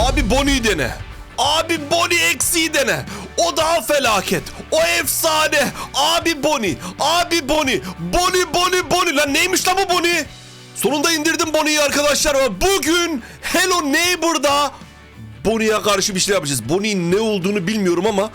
Abi Bonnie'yi dene. Abi Bonnie eksiği dene. O daha felaket. O efsane. Abi Bonnie. Abi Bonnie. Bonnie Bonnie Bonnie. Lan neymiş lan bu Bonnie? Sonunda indirdim Bonnie'yi arkadaşlar. Bugün Hello Neighbor'da Bonnie'ye karşı bir şey yapacağız. Bonnie'nin ne olduğunu bilmiyorum ama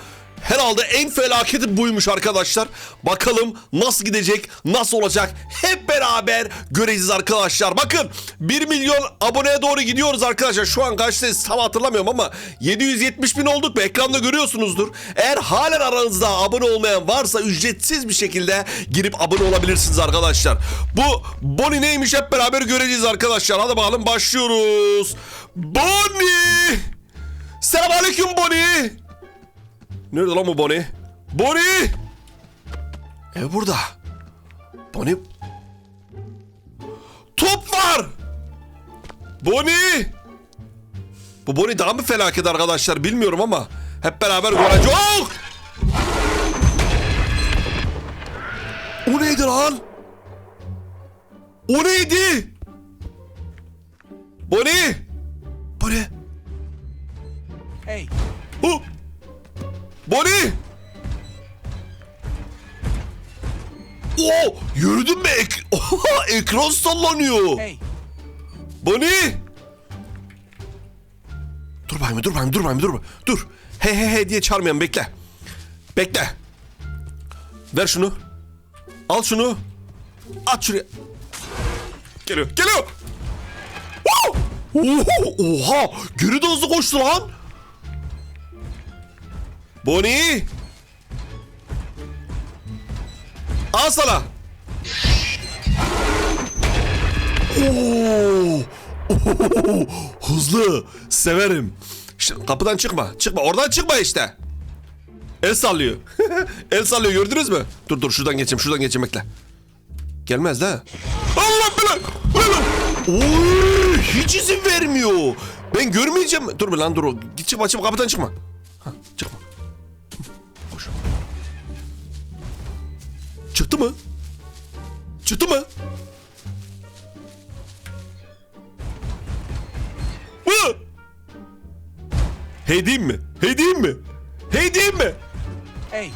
herhalde en felaketi buymuş arkadaşlar. Bakalım nasıl gidecek, nasıl olacak hep beraber göreceğiz arkadaşlar. Bakın 1 milyon aboneye doğru gidiyoruz arkadaşlar. Şu an kaçtayız tam hatırlamıyorum ama 770 bin olduk mu? Ekranda görüyorsunuzdur. Eğer halen aranızda abone olmayan varsa ücretsiz bir şekilde girip abone olabilirsiniz arkadaşlar. Bu Bonnie neymiş hep beraber göreceğiz arkadaşlar. Hadi bakalım başlıyoruz. Bonnie! Selamünaleyküm Bonnie. Nerede lan bu Bonnie? Bonnie! Ev burada. Bonnie. Top var. Bonnie! Bu Bonnie daha mı felaket arkadaşlar bilmiyorum ama hep beraber göreceğiz. Oh! O neydi lan? O neydi? Bonnie! Bonnie! Hey, Hu! Bonnie! Oo, yürüdün mü? Ek Oha, ekran sallanıyor. hey, Bonnie! Dur bakayım, dur bakayım, dur bakayım, dur. Dur. He he he diye çağırmayalım, bekle. Bekle. Ver şunu. Al şunu. At şuraya. Geliyor, geliyor. Oha, oha, geri de hızlı koştu lan. Bonnie! Al sana. Oo! Hızlı. Severim. Şimdi kapıdan çıkma. Çıkma. Oradan çıkma işte. El sallıyor. El sallıyor gördünüz mü? Dur dur şuradan geçeyim. Şuradan geçeyim bekle. Gelmez de. Allah. Belanı. Oy, hiç izin vermiyor. Ben görmeyeceğim. Dur bir lan dur. Git çıkma çıkma kapıdan çıkma. Ha, çıkma. Çıktı mı? Çıktı mı? Hı! Hey diyeyim mi? Hey diyeyim mi? Hey diyeyim mi? hey,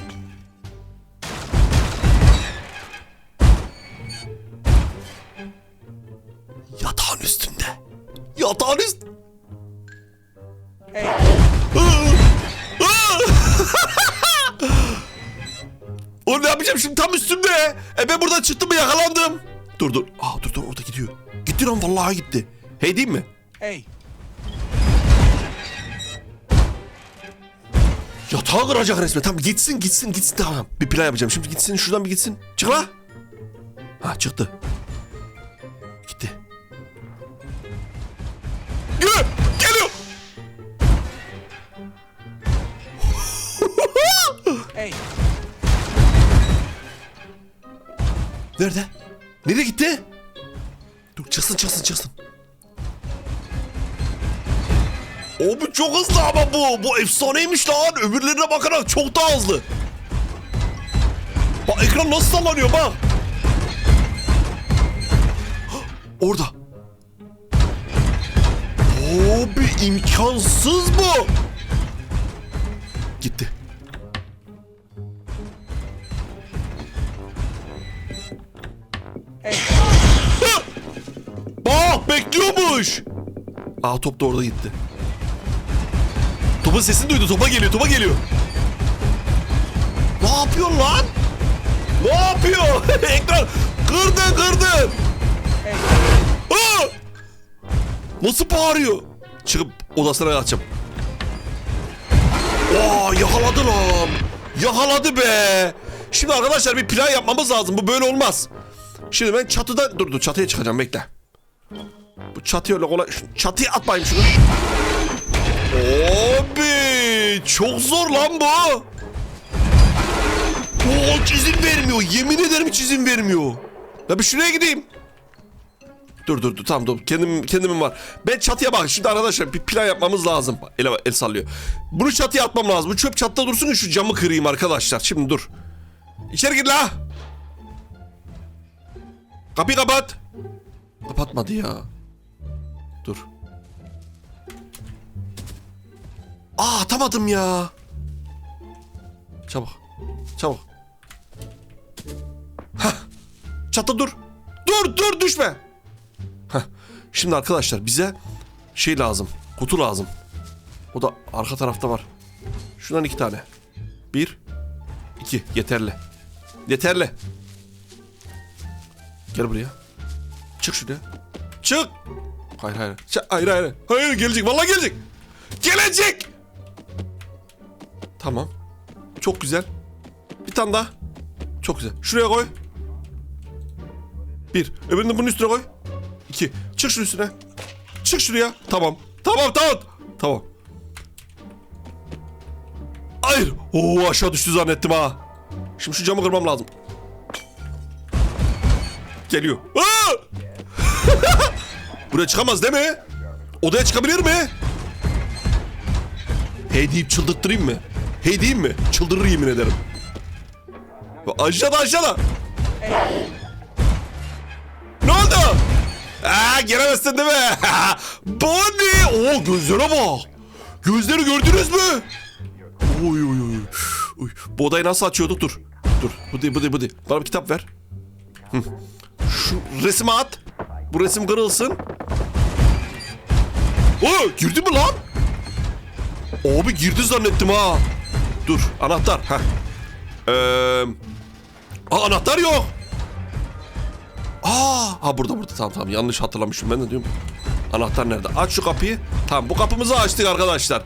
Yatağın üstünde. Yatağın üst... E ben buradan çıktım mı yakalandım. Dur dur. Aa dur dur orada gidiyor. Gitti lan vallahi gitti. Hey diyeyim mi? hey, Yatağı kıracak resmen. Tamam gitsin gitsin gitsin tamam. Bir plan yapacağım. Şimdi gitsin şuradan bir gitsin. Çık la. Ha çıktı. Nerede? Nereye gitti? Dur çıksın çıksın çıksın. Bu çok hızlı ama bu. Bu efsaneymiş lan. Öbürlerine bakarak çok daha hızlı. Bak ekran nasıl sallanıyor bak. Orada. Abi imkansız bu. Gitti. Aa top da orada gitti. Topun sesini duydu. Topa geliyor. Topa geliyor. Ne yapıyorsun lan? Ne yapıyor? Ekran hey, Aa! Nasıl bağırıyor? Çıkıp odasına yatacağım. Aa yakaladı lan. Yakaladı be. Şimdi arkadaşlar bir plan yapmamız lazım. Bu böyle olmaz. Şimdi ben çatıda... Dur dur çatıya çıkacağım bekle. Bu çatıya öyle kolay... Şu Çatıya at bakayım şunu. Abi çok zor lan bu. Oo hiç izin vermiyor. Yemin ederim hiç izin vermiyor. Ya bir şuraya gideyim. Dur dur dur tamam dur kendim kendimin var. Ben çatıya bak şimdi arkadaşlar bir plan yapmamız lazım. El, el sallıyor. Bunu çatıya atmam lazım. Bu çöp çatıda dursun ki şu camı kırayım arkadaşlar. Şimdi dur. İçeri gir la. Kapıyı kapat. Kapatmadı ya. Dur. Aa atamadım ya. Çabuk. Çabuk. Hah. Çatla dur. Dur dur düşme. Heh. Şimdi arkadaşlar bize şey lazım. Kutu lazım. O da arka tarafta var. Şundan iki tane. Bir. iki. Yeterli. Yeterli. Gel buraya. Çık şuraya. Çık. Hayır hayır. Ç- hayır hayır. Hayır gelecek. Vallahi gelecek. Gelecek. Tamam. Çok güzel. Bir tane daha. Çok güzel. Şuraya koy. Bir. Öbürünü bunun üstüne koy. İki. Çık şunun üstüne. Çık şuraya. Tamam. Tamam tamam. Tamam. Hayır. Oo aşağı düştü zannettim ha. Şimdi şu camı kırmam lazım. Geliyor. Aa! Buraya çıkamaz değil mi? Odaya çıkabilir mi? Hey deyip çıldırttırayım mı? Hey diyeyim mi? Çıldırır yemin ederim. Aşağıda aşağıda. Ne oldu? Aa, giremezsin değil mi? Bonnie! Oo gözlere bak. Gözleri gördünüz mü? Oy oy oy. Oy. Bu odayı nasıl açıyorduk? Dur. Dur. Bu değil bu değil bu değil. Bana bir kitap ver. Hı. Şu resmi at. Bu resim kırılsın. Oo girdi mi lan? Abi girdi zannettim ha. Dur anahtar. Heh. Ee, aa, anahtar yok. Aa, ha burada burada tamam tamam yanlış hatırlamışım ben de diyorum. Anahtar nerede? Aç şu kapıyı. Tamam bu kapımızı açtık arkadaşlar.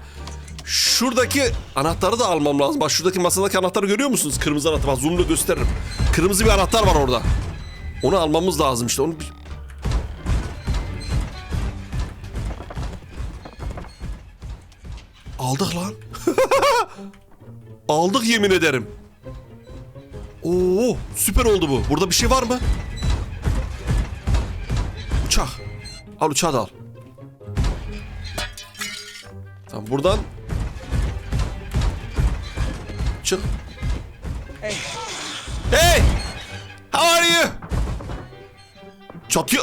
Şuradaki anahtarı da almam lazım. Bak şuradaki masadaki anahtarı görüyor musunuz? Kırmızı anahtar. Bak zoom'la gösteririm. Kırmızı bir anahtar var orada. Onu almamız lazım işte. Onu Aldık lan. Aldık yemin ederim. Oo, süper oldu bu. Burada bir şey var mı? Uçak. Al uçağı da al. Tamam buradan çık. Hey, Hey! How are you? Çatıya...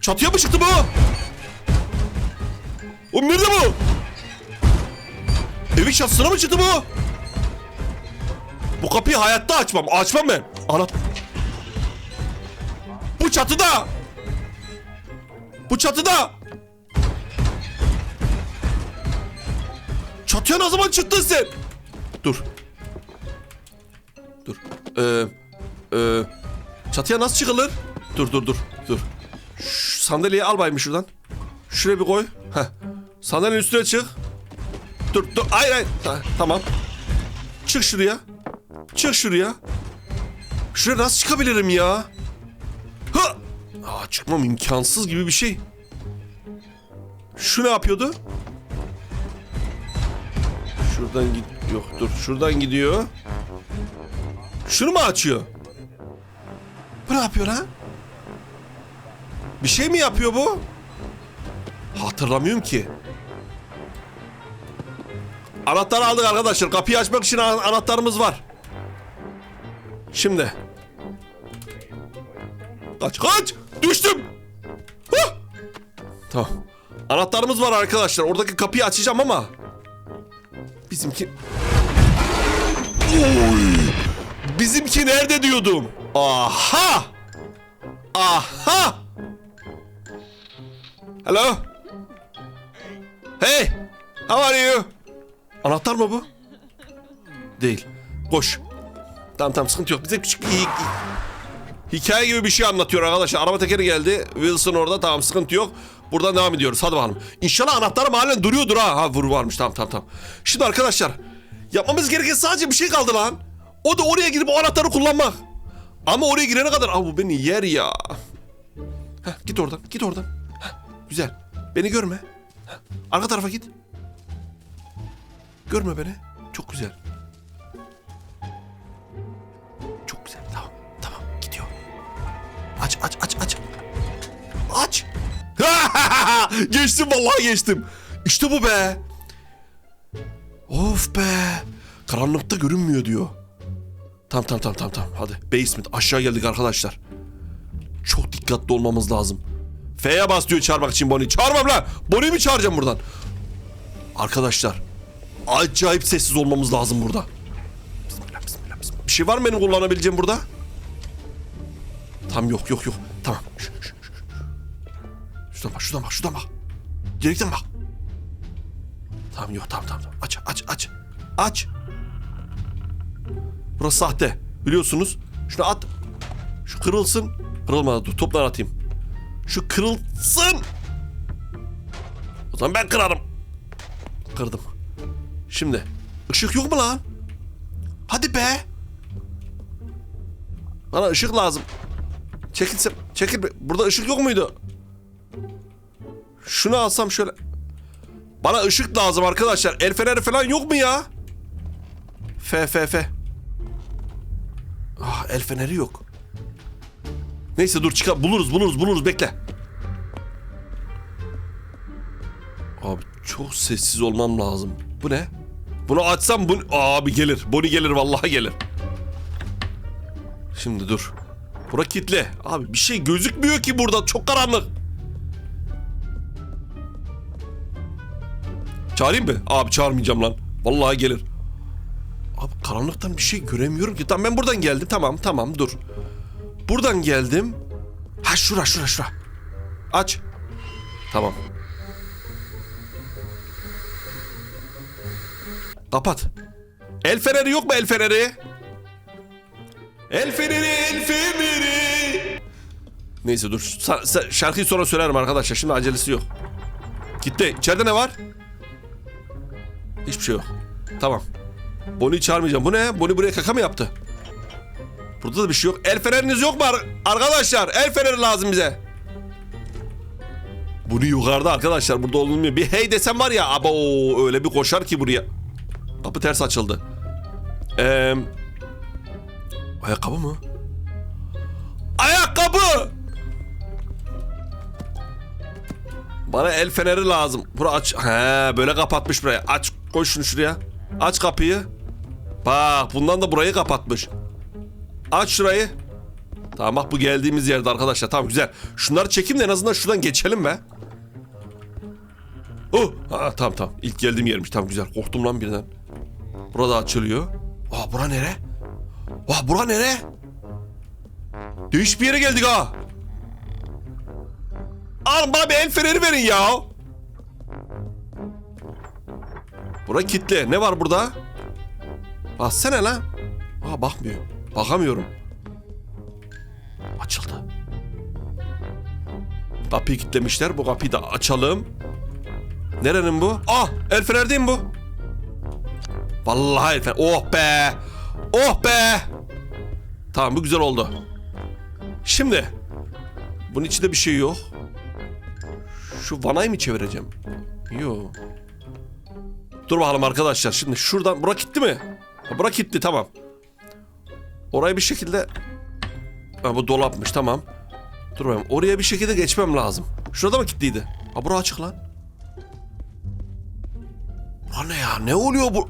Çatıya mı çıktı bu? Oğlum nerede bu? Evin çatısına mı çıktı bu? Bu kapıyı hayatta açmam. Açmam ben. Ana... Bu çatıda! Bu çatıda! Çatıya ne zaman çıktın sen? Dur. Dur. Ee, ee, çatıya nasıl çıkılır? Dur dur dur dur. Şu sandalyeyi al bayım şuradan. Şuraya bir koy. Heh. Sandalyenin üstüne çık. Dur dur. Hayır hayır. Ta- tamam. Çık şuraya. Çık şuraya. Şuraya nasıl çıkabilirim ya? Ha! Aa, çıkmam imkansız gibi bir şey. Şu ne yapıyordu? Şuradan git. Yok dur. Şuradan gidiyor. Şunu mu açıyor? Bu ne yapıyor lan? Bir şey mi yapıyor bu? Hatırlamıyorum ki. Anahtarı aldık arkadaşlar. Kapıyı açmak için ana- anahtarımız var. Şimdi. Kaç kaç! Düştüm! Hah! Tamam. Anahtarımız var arkadaşlar. Oradaki kapıyı açacağım ama. Bizimki... Oy! Bizimki nerede diyordum? Aha! Aha! Hello? Hey! How are you? Anahtar mı bu? Değil. Koş. Tamam tamam sıkıntı yok. Bize küçük bir hi- hikaye gibi bir şey anlatıyor arkadaşlar. Araba tekeri geldi. Wilson orada. Tamam sıkıntı yok. Buradan devam ediyoruz. Hadi bakalım. İnşallah anahtarım halen duruyordur ha. Ha vur varmış. Tamam tamam tamam. Şimdi arkadaşlar. Yapmamız gereken sadece bir şey kaldı lan. O da oraya girip o anahtarı kullanmak. Ama oraya girene kadar... Aa bu beni yer ya. Heh, git oradan. Git oradan. Heh, güzel. Beni görme. Heh, arka tarafa git. Görme beni. Çok güzel. Çok güzel. Tamam. Tamam. Gidiyor. Aç aç aç aç. Aç. geçtim vallahi geçtim. İşte bu be. Of be. Karanlıkta görünmüyor diyor. Tamam tamam tamam tamam. Hadi basement aşağı geldik arkadaşlar. Çok dikkatli olmamız lazım. F'ye bas diyor çağırmak için Bonnie. Çağırmam lan. Bonnie'yi mi çağıracağım buradan? Arkadaşlar acayip sessiz olmamız lazım burada. Bismillah, bismillah, bismillah. Bir şey var mı benim kullanabileceğim burada? Tam yok yok yok. Tamam. Şu, şu, şu, şu. Şuradan bak şuradan bak şuradan bak. Gerekten bak. Tamam yok tamam. tamam. Aç aç aç. Aç. Burası sahte. Biliyorsunuz. Şunu at. Şu kırılsın. Kırılmadı. Dur toplar atayım. Şu kırılsın. O zaman ben kırarım. Kırdım. Şimdi. ışık yok mu lan? Hadi be. Bana ışık lazım. Çekilsem. Çekil. Burada ışık yok muydu? Şunu alsam şöyle. Bana ışık lazım arkadaşlar. El feneri falan yok mu ya? F F F. Ah el feneri yok. Neyse dur çıkar buluruz buluruz buluruz bekle. Abi çok sessiz olmam lazım. Bu ne? Bunu açsam bu abi gelir. Boni gelir vallahi gelir. Şimdi dur. Bura kilitli. Abi bir şey gözükmüyor ki burada. Çok karanlık. Çağırayım mı? Abi çağırmayacağım lan. Vallahi gelir. Abi karanlıktan bir şey göremiyorum ki. Tamam ben buradan geldim. Tamam tamam dur. Buradan geldim. Ha şura şura şura. Aç. Tamam. Kapat. El feneri yok mu el feneri? El feneri, el feneri. Neyse dur. Şarkıyı sonra söylerim arkadaşlar. Şimdi acelesi yok. Gitti. İçeride ne var? Hiçbir şey yok. Tamam. Bonnie'yi çağırmayacağım. Bu ne? Bonnie buraya kaka mı yaptı? Burada da bir şey yok. El feneriniz yok mu ar- arkadaşlar? El feneri lazım bize. Bunu yukarıda arkadaşlar. Burada olmuyor. Bir hey desem var ya. Abo öyle bir koşar ki buraya. Kapı ters açıldı. Eee... Ayakkabı mı? Ayakkabı! Bana el feneri lazım. Bura aç. He böyle kapatmış burayı. Aç koy şunu şuraya. Aç kapıyı. Bak bundan da burayı kapatmış. Aç şurayı. Tamam bak bu geldiğimiz yerde arkadaşlar. Tamam güzel. Şunları çekeyim de en azından şuradan geçelim be. Oh, ha, tamam tamam. İlk geldiğim yermiş. Tamam güzel. Korktum lan birden. Burada açılıyor. Aa bura nere? Aa bura nere? Değişik bir yere geldik ha. Al bana bir el feneri verin ya. Bura kilitli. Ne var burada? Baksana lan. Aa bakmıyor. Bakamıyorum. Açıldı. Kapıyı kilitlemişler. Bu kapıyı da açalım. Nerenin bu? Ah el fener değil mi bu? Vallahi fener. Oh be. Oh be. Tamam bu güzel oldu. Şimdi. Bunun içinde bir şey yok. Şu vanayı mı çevireceğim? Yok. Dur bakalım arkadaşlar. Şimdi şuradan... Bura gitti mi? Ha, bura gitti tamam. Orayı bir şekilde... Ha, bu dolapmış tamam. Dur bakayım. Oraya bir şekilde geçmem lazım. Şurada mı kilitliydi? Ha bura açık lan. Bura ne ya? Ne oluyor bu?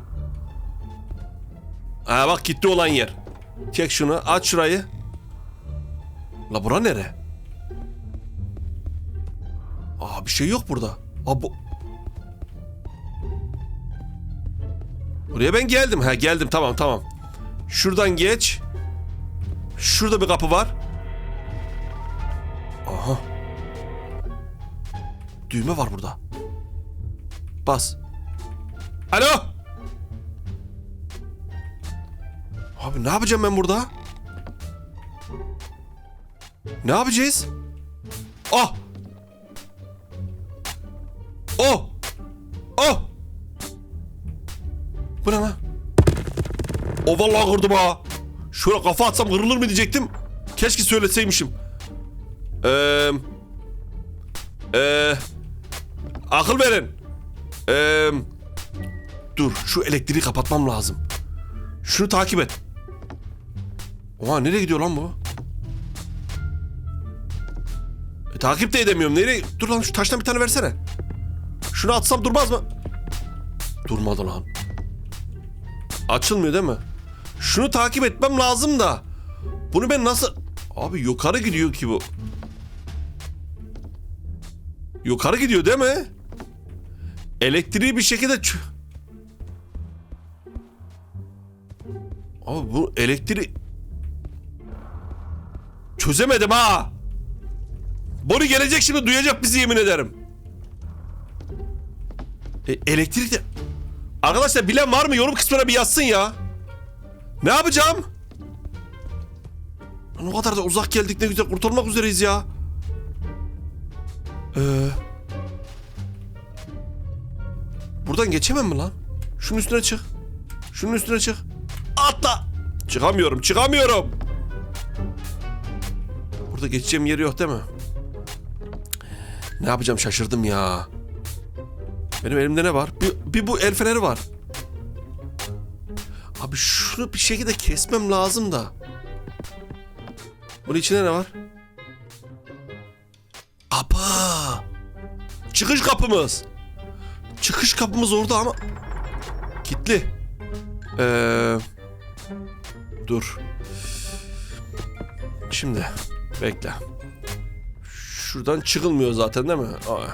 Ha bak gitti olan yer. Çek şunu. Aç şurayı. La bura nere? Aa bir şey yok burada. Aa bu... Buraya ben geldim. Ha geldim tamam tamam. Şuradan geç. Şurada bir kapı var. Aha. Düğme var burada. Bas. Alo. Abi ne yapacağım ben burada? Ne yapacağız? Ah! Oh! Oh! Bu ne lan? O vallahi kırdım ha. Şöyle kafa atsam kırılır mı diyecektim. Keşke söyleseymişim. Eee... Eee... Akıl verin. Eee... Dur şu elektriği kapatmam lazım. Şunu takip et. Oha nereye gidiyor lan bu? E, takip de edemiyorum. Nereye? Dur lan şu taştan bir tane versene. Şunu atsam durmaz mı? Durmadı lan. Açılmıyor değil mi? Şunu takip etmem lazım da. Bunu ben nasıl... Abi yukarı gidiyor ki bu. Yukarı gidiyor değil mi? Elektriği bir şekilde... Ama bu elektrik... Çözemedim ha. Bonnie gelecek şimdi duyacak bizi yemin ederim. E, elektrik de... Arkadaşlar bilen var mı? Yorum kısmına bir yazsın ya. Ne yapacağım? Lan o kadar da uzak geldik ne güzel kurtulmak üzereyiz ya. Ee, buradan geçemem mi lan? Şunun üstüne çık. Şunun üstüne çık. Atla. Çıkamıyorum, çıkamıyorum. Burada geçeceğim yeri yok değil mi? Ne yapacağım şaşırdım ya. Benim elimde ne var? Bir, bir bu el feneri var. Abi şunu bir şekilde kesmem lazım da. Bunun içinde ne var? Kapı. Çıkış kapımız. Çıkış kapımız orada ama kilitli. Ee, dur. Şimdi bekle. Şuradan çıkılmıyor zaten değil mi? Aa,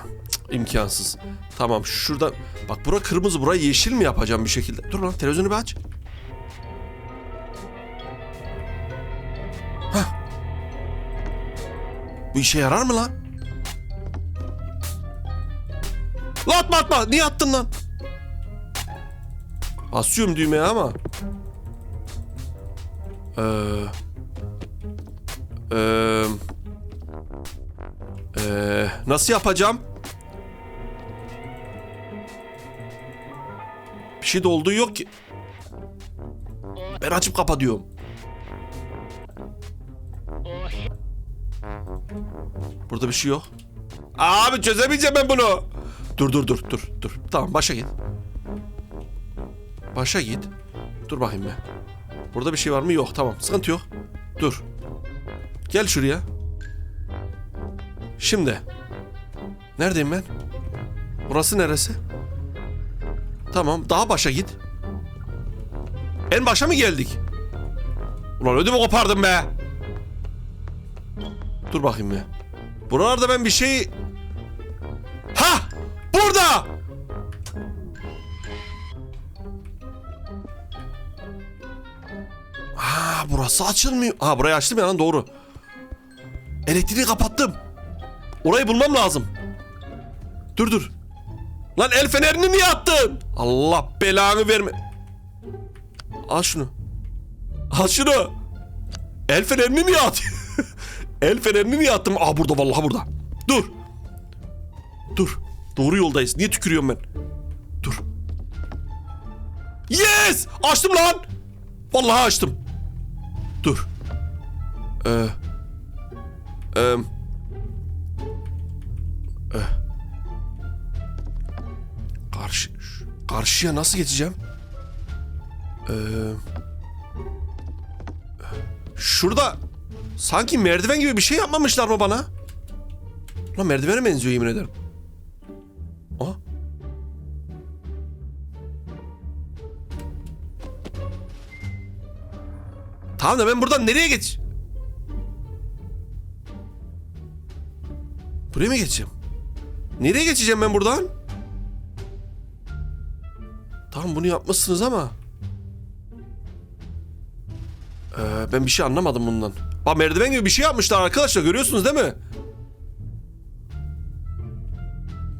imkansız. Tamam şuradan. Bak bura kırmızı burayı yeşil mi yapacağım bir şekilde? Dur lan televizyonu bir aç. Hah. Bu işe yarar mı lan? Lan atma atma. Niye attın lan? Basıyorum düğmeye ama. Ee, ee, ee, nasıl yapacağım? Bir şey de olduğu yok ki. Ben açıp kapatıyorum. Burada bir şey yok. Abi çözemeyeceğim ben bunu. Dur dur dur dur dur. Tamam başa git. Başa git. Dur bakayım ben. Burada bir şey var mı? Yok tamam. Sıkıntı yok. Dur. Gel şuraya. Şimdi. Neredeyim ben? Burası neresi? Tamam. Daha başa git. En başa mı geldik? Ulan ödümü kopardım be. Dur bakayım ya. Buralarda ben bir şey... Ha! Burada! Ha burası açılmıyor. Ha burayı açtım ya lan doğru. Elektriği kapattım. Orayı bulmam lazım. Dur dur. Lan el fenerini niye attın? Allah belanı verme. Al şunu. Al şunu. El fenerini niye at? el fenerini niye attım? Aa burada vallahi burada. Dur. Dur. Doğru yoldayız. Niye tükürüyorum ben? Dur. Yes! Açtım lan. Vallahi açtım. Dur. Ee, ee. Karşı, karşıya nasıl geçeceğim? Ee, şurada sanki merdiven gibi bir şey yapmamışlar mı bana? Lan merdivene benziyor yemin ederim. Aa. Tamam da ben buradan nereye geç? Buraya mı geçeceğim? Nereye geçeceğim ben buradan? Tamam bunu yapmışsınız ama. Ee, ben bir şey anlamadım bundan. Bak merdiven gibi bir şey yapmışlar arkadaşlar görüyorsunuz değil mi?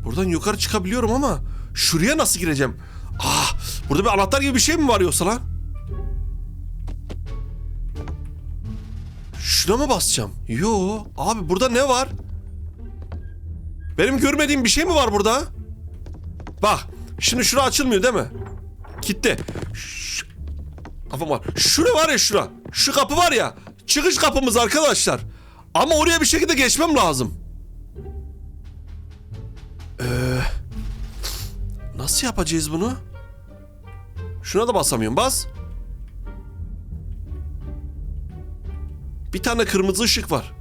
Buradan yukarı çıkabiliyorum ama şuraya nasıl gireceğim? Ah, burada bir anahtar gibi bir şey mi var yoksa lan? Şuna mı basacağım? Yo, abi burada ne var? Benim görmediğim bir şey mi var burada? Bak, şimdi şura açılmıyor değil mi? Ş- Kafam var. Şura var ya şura. Şu kapı var ya. Çıkış kapımız arkadaşlar. Ama oraya bir şekilde geçmem lazım. Ee, nasıl yapacağız bunu? Şuna da basamıyorum. Bas. Bir tane kırmızı ışık var.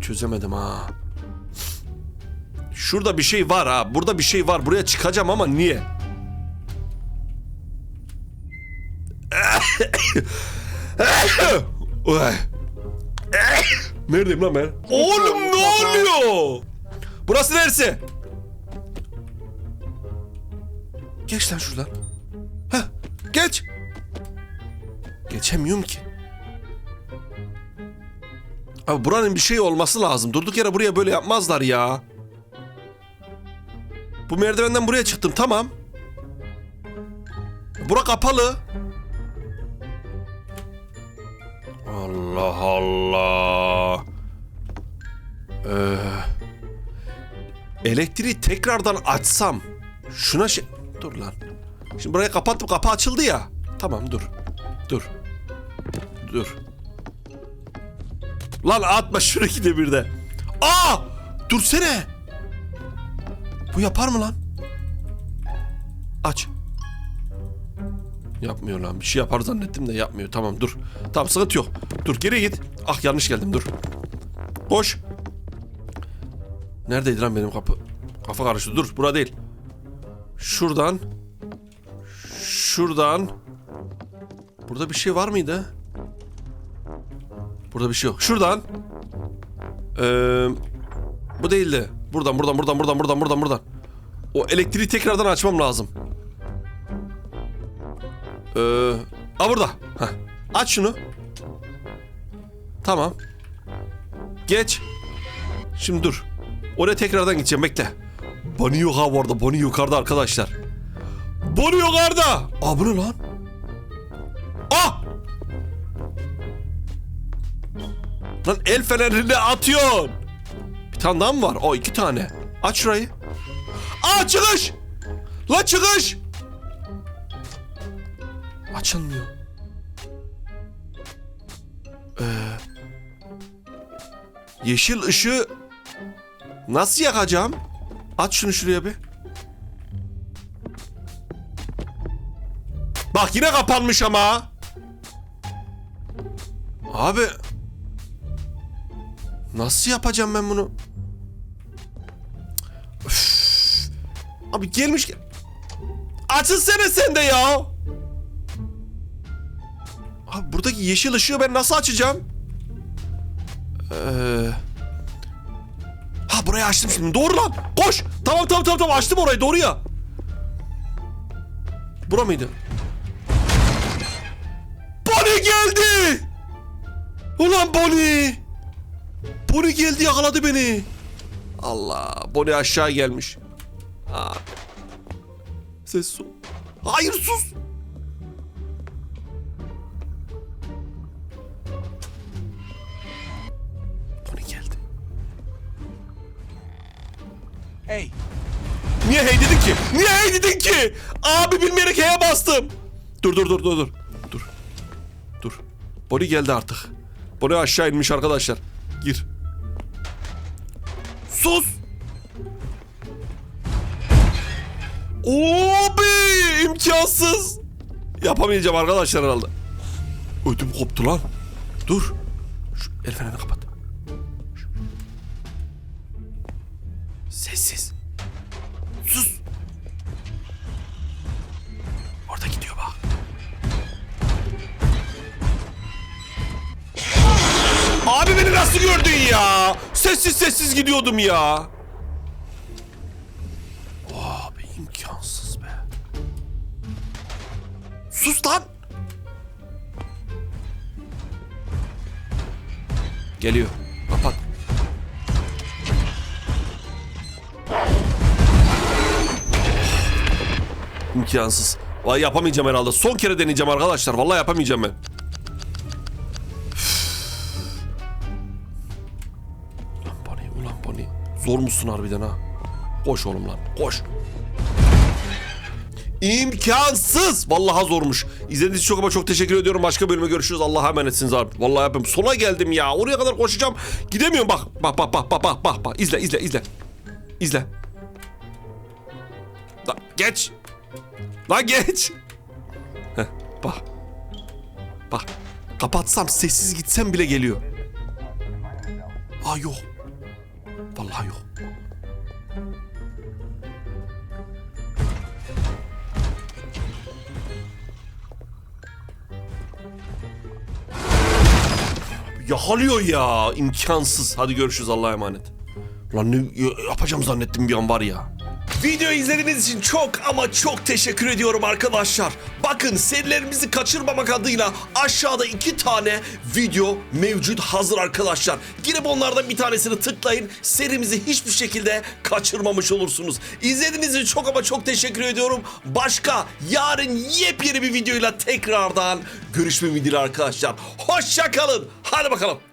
Çözemedim ha. Şurada bir şey var ha. Burada bir şey var. Buraya çıkacağım ama niye? Neredeyim lan ben? Oğlum ne oluyor? Burası neresi? Geç lan şuradan. Heh, geç. Geçemiyorum ki. Abi buranın bir şey olması lazım. Durduk yere buraya böyle yapmazlar ya. Bu merdivenden buraya çıktım tamam. Bura kapalı. Allah Allah. Ee, elektriği tekrardan açsam. Şuna şey... Dur lan. Şimdi burayı kapattım. Kapı açıldı ya. Tamam dur. Dur. Dur. Lan atma şuradaki demirde. Aa! Dursene. Bu yapar mı lan? Aç. Yapmıyor lan. Bir şey yapar zannettim de yapmıyor. Tamam dur. Tamam sıkıntı yok. Dur geri git. Ah yanlış geldim dur. Koş. Neredeydi lan benim kapı? Kafa karıştı. Dur bura değil. Şuradan. Şuradan. Burada bir şey var mıydı? Burada bir şey yok. Şuradan. Ee, bu değildi. Buradan buradan buradan buradan buradan buradan buradan. O elektriği tekrardan açmam lazım. Ee, a burada. Heh. Aç şunu. Tamam. Geç. Şimdi dur. Oraya tekrardan gideceğim bekle. Bonnie yok ha bu. Bonnie yukarıda arkadaşlar. Bonnie yukarıda. Aa bu ne lan? Ah! Lan el fenerini atıyorsun. Bir tane daha mı var? O iki tane. Aç şurayı. Aa çıkış! Lan çıkış! Açılmıyor. Ee, yeşil ışığı nasıl yakacağım? Aç şunu şuraya bir. Bak yine kapanmış ama. Abi. Nasıl yapacağım ben bunu? Üf. Abi gelmiş. Açılsana sen de ya. Abi buradaki yeşil ışığı ben nasıl açacağım? Ee... Ha burayı açtım şimdi. Doğru lan. Koş. Tamam tamam tamam tamam açtım orayı doğru ya. Bura mıydı? Bonnie geldi. Ulan Bonnie. Bonnie geldi yakaladı beni. Allah. Bonnie aşağı gelmiş. Aa. Ses su. Hayır sus. Bonnie geldi. Hey, Niye hey dedin ki? Niye hey dedin ki? Abi bilmeyerek hey'e bastım. Dur dur dur dur dur. Dur. Dur. Bonnie geldi artık. Bonnie aşağı inmiş arkadaşlar. Gir. Sus. Abi imkansız. Yapamayacağım arkadaşlar herhalde. Ödüm koptu lan. Dur. Şu el fenerini kapat. Sessiz. Abi beni nasıl gördün ya? Sessiz sessiz gidiyordum ya. Abi imkansız be. Sus lan. Geliyor. Kapat. İmkansız. Vallahi yapamayacağım herhalde. Son kere deneyeceğim arkadaşlar. Vallahi yapamayacağım ben. Bonnie. Zor musun harbiden ha? Koş oğlum lan, koş. İmkansız. Vallahi zormuş. İzlediğiniz için çok ama çok teşekkür ediyorum. Başka bölüme görüşürüz. Allah'a emanetsiniz abi. Vallahi yapayım. Sona geldim ya. Oraya kadar koşacağım. Gidemiyorum bak. Bak bak bak bak bak bak. bak. İzle izle izle. İzle. Lan geç. Lan geç. Heh, bak. Bak. Kapatsam sessiz gitsem bile geliyor. Aa yok. Vallahi yok. Yakalıyor ya. imkansız. Hadi görüşürüz Allah'a emanet. Lan ne yapacağım zannettim bir an var ya. Video izlediğiniz için çok ama çok teşekkür ediyorum arkadaşlar. Bakın serilerimizi kaçırmamak adıyla aşağıda iki tane video mevcut hazır arkadaşlar. Girip onlardan bir tanesini tıklayın. Serimizi hiçbir şekilde kaçırmamış olursunuz. İzlediğiniz için çok ama çok teşekkür ediyorum. Başka yarın yepyeni bir videoyla tekrardan görüşmek dileğiyle arkadaşlar. Hoşça kalın. Hadi bakalım.